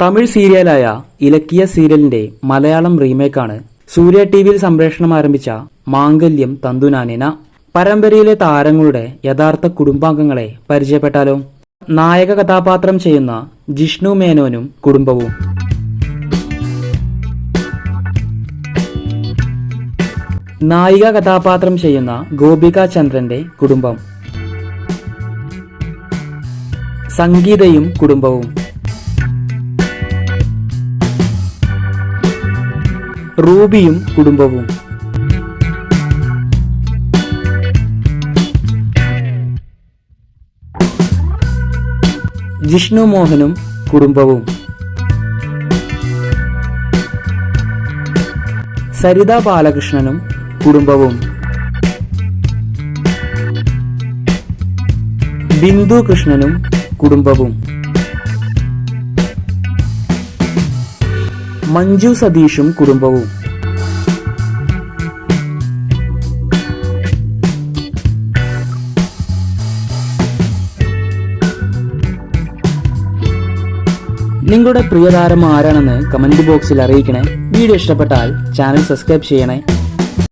തമിഴ് സീരിയലായ ഇലക്കിയ സീരിയലിന്റെ മലയാളം റീമേക്കാണ് സൂര്യ ടി വിയിൽ സംപ്രേഷണം ആരംഭിച്ച മാംഗല്യം തന്തുനാനേന. പരമ്പരയിലെ താരങ്ങളുടെ യഥാർത്ഥ കുടുംബാംഗങ്ങളെ പരിചയപ്പെട്ടാലോ? നായക കഥാപാത്രം ചെയ്യുന്ന ജിഷ്ണു മേനോനും കുടുംബവും. നായിക കഥാപാത്രം ചെയ്യുന്ന ഗോപിക ചന്ദ്രന്റെ കുടുംബം. സംഗീതയും കുടുംബവും. റൂബിയും കുടുംബവും. ജിഷ്ണു മോഹനും കുടുംബവും. സരിത ബാലകൃഷ്ണനും കുടുംബവും. ബിന്ദു കൃഷ്ണനും കുടുംബവും. മഞ്ജു സതീഷും കുടുംബവും. നിങ്ങളുടെ പ്രിയതാരം ആരാണെന്ന് കമന്റ് ബോക്സിൽ അറിയിക്കണേ. വീഡിയോ ഇഷ്ടപ്പെട്ടാൽ ചാനൽ സബ്സ്ക്രൈബ് ചെയ്യണേ.